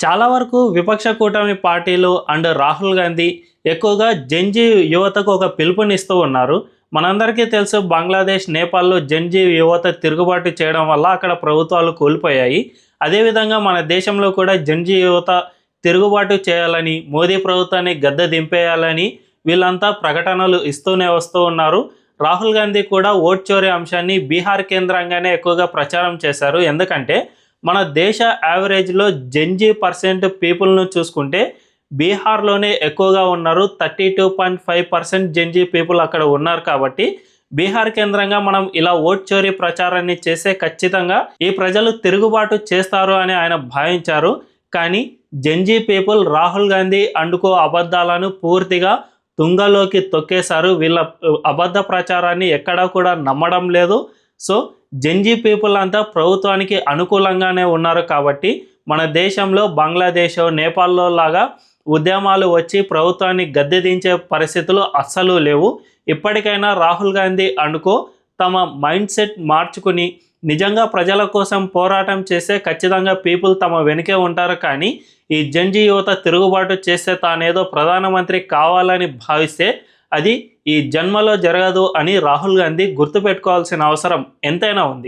చాలా వరకు విపక్ష కూటమి పార్టీలు అండ్ రాహుల్ గాంధీ ఎక్కువగా జంజీ యువతకు ఒక పిలుపునిస్తూ ఉన్నారు. మనందరికీ తెలుసు బంగ్లాదేశ్ నేపాల్లో జంజీ యువత తిరుగుబాటు చేయడం వల్ల అక్కడ ప్రభుత్వాలు కోల్పోయాయి. అదేవిధంగా మన దేశంలో కూడా జంజీ యువత తిరుగుబాటు చేయాలని మోదీ ప్రభుత్వాన్ని గద్దె దింపేయాలని వీళ్ళంతా ప్రకటనలు ఇస్తూనే వస్తూ ఉన్నారు. రాహుల్ గాంధీ కూడా ఓట్ చోరీ అంశాన్ని బీహార్ కేంద్రంగానే ఎక్కువగా ప్రచారం చేశారు. ఎందుకంటే మన దేశ యావరేజ్లో జంజీ పర్సెంట్ పీపుల్ను చూసుకుంటే బీహార్లోనే ఎక్కువగా ఉన్నారు. Thirty two point five percent Gen Z people అక్కడ ఉన్నారు కాబట్టి బీహార్ కేంద్రంగా మనం ఇలా ఓట్ చోరీ ప్రచారాన్ని చేసే ఖచ్చితంగా ఈ ప్రజలు తిరుగుబాటు చేస్తారు అని ఆయన భావించారు. కానీ జంజీ పీపుల్ రాహుల్ గాంధీ అండుకో అబద్ధాలను పూర్తిగా తుంగలోకి తొక్కేశారు. వీళ్ళ అబద్ధ ప్రచారాన్ని ఎక్కడా కూడా నమ్మడం లేదు. సో జంజీ పీపుల్ అంతా ప్రభుత్వానికి అనుకూలంగానే ఉన్నారు కాబట్టి మన దేశంలో బంగ్లాదేశ్ నేపాల్లో లాగా ఉద్యమాలు వచ్చి ప్రభుత్వాన్ని గద్దె దించే పరిస్థితులు అస్సలు లేవు. ఇప్పటికైనా రాహుల్ గాంధీ అనుకో తమ మైండ్ సెట్ మార్చుకుని నిజంగా ప్రజల కోసం పోరాటం చేస్తే ఖచ్చితంగా పీపుల్ తమ వెనుకే ఉంటారు కానీ ఈ జంజీ యువత తిరుగుబాటు చేస్తే తానేదో ప్రధానమంత్రి కావాలని భావిస్తే అది ఈ జన్మలో జరగదు అని రాహుల్ గాంధీ గుర్తుపెట్టుకోవాల్సిన అవసరం ఎంతైనా ఉంది.